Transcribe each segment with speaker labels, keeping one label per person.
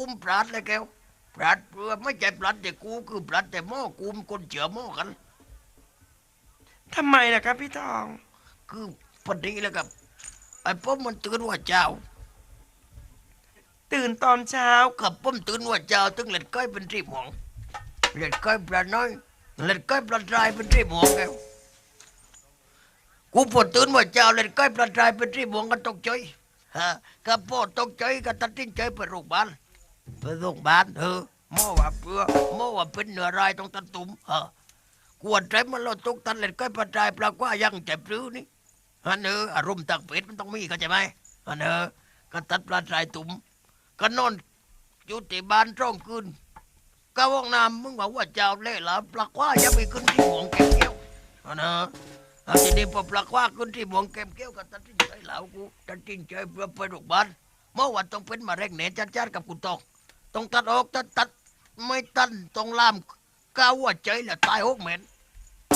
Speaker 1: อุ้มปลัดเลยแกวปลัดเพื่อไม่ใช่ปลัดแต่กูคือปลัดแต่หม้อกูมนคนเจือหม้อกัน
Speaker 2: ทำไมล่ะครับพี่ทอง
Speaker 1: คือพอดีแล้วกับไอ้ป้อมมันตื่นว่าเจ้า
Speaker 2: ตื่นตอนเช้า
Speaker 1: กับป้อมตื่นว่าเจ้าตึงเล็ดก้อยเป็นรีบหองเล็ดก้อยปลาน้อยเล็ดก้อยปลาดรายเป็นรีบหองแกวกูพอตื่นว่าเจ้าเล็ดก้อยปลาดรายเป็นรีบหองกันตกใจฮะกับพ่อตกใจก็ตัดสินใจไปโรงพยาบาล ไปโรงพยาบาลเออหมอว่าเพื่อหมอว่าเป็นเนื้อรายต้องตัดตุ่มเออกวนใจมันเราตกตันเล็ดก้อยปลาดรายปลากว่ายังเจ็บรื้อนี่อันเอออารมณ์ต่างเพศมันต้องมีเข้าใจไหมอันเออก็ตัดปลาสายตุ่มก็นอนอยู่ที่บ้านร่องคืนก็ว่องน้ำมึงบอกว่าเจ้าเล่ห์ละปลากว่ายังไปขึ้นที่หมวงแก้มเกี้ยวอันเออเอาทีนี้พอปลากว่าขึ้นที่หมวงแก้มเกี้ยวก็ตัดสินใจเหล่ากูตัดสินใจเพื่อไปโรงพยาบาลเมื่อวันต้องเป็นมะเร็งเหน็จัดจัดกับกูตอง ต้องตัดออกตัดตัดไม่ตันต้องล่ามก้าวว่าใจละตายหกเหม็น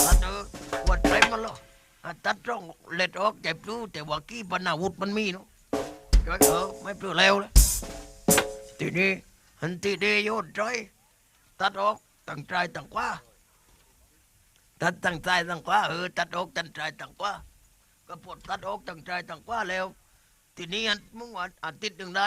Speaker 1: อันเออว่าใจมันเหรออะตัดร่องเล็ดออกเจ็บรู้แต่ว่ากี้ปนาวุธมันมีเนาะจอยเออไม่เปลือแล้วเลยทีนี้หันทีเดีโยนจอยตัดออกตั้งใจตั้งกว่าตัดตั้งใจตั้งกว่าเออตัดออกตั้งใจตั้งกว่าก็ปลดตัดออกตั้งใจตั้งกว่าแล้ว ทีนี้อันมึงว่าอาทิตย์หนึ่งได้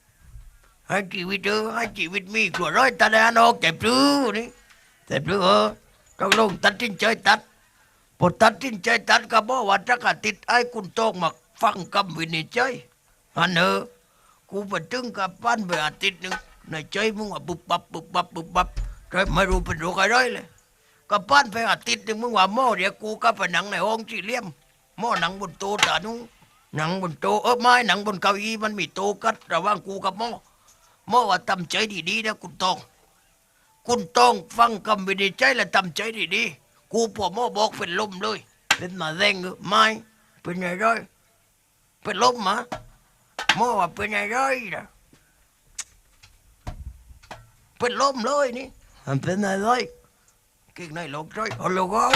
Speaker 1: ให้ชีวิตเออให้ชีวิตมีกลัวร้อยตัดอะไรอันออกเจ็บรื้อนี่เจ็บรื้อเออต้องลงตัดสินใจตัดพอตัดสินใจตัดก็บอกว่าถ้ากติดไอ้คุณโตกมาฟังคำวินิจฉัยอันเออกูไปถึงกับปั้นไปอาทิตย์หนึ่งในใจมึงว่าบุบบับบุบบับบุบบับใจไม่รู้เป็นโรคอะไรเลยก็ปั้นไปอาทิตย์หนึ่งมึงว่าหม้อเดี๋ยวกูก็ไปหนังในห้องสี่เลี่ยมหม้อหนังบนโต๊ะตานุหนังบนโต๊ะเออไม้หนังบนเก้าอี้มันมีโต๊ะกัดระหว่างกูกับหม้อ หม้อว่าทำใจดีๆนะคุณตอง คุณตองฟังคำวินิจฉัยและทำใจดีๆกูพอหมอบอกเป็นลมเลยเป็นมาแรงเหรอไม่เป็นไงร้อยเป็นลมมาหมอว่าเป็นไงร้อยนะเป็นลมเลยนี่มันเป็นไงร้อยเก่งในหลอกร้อยเอาลูกเอา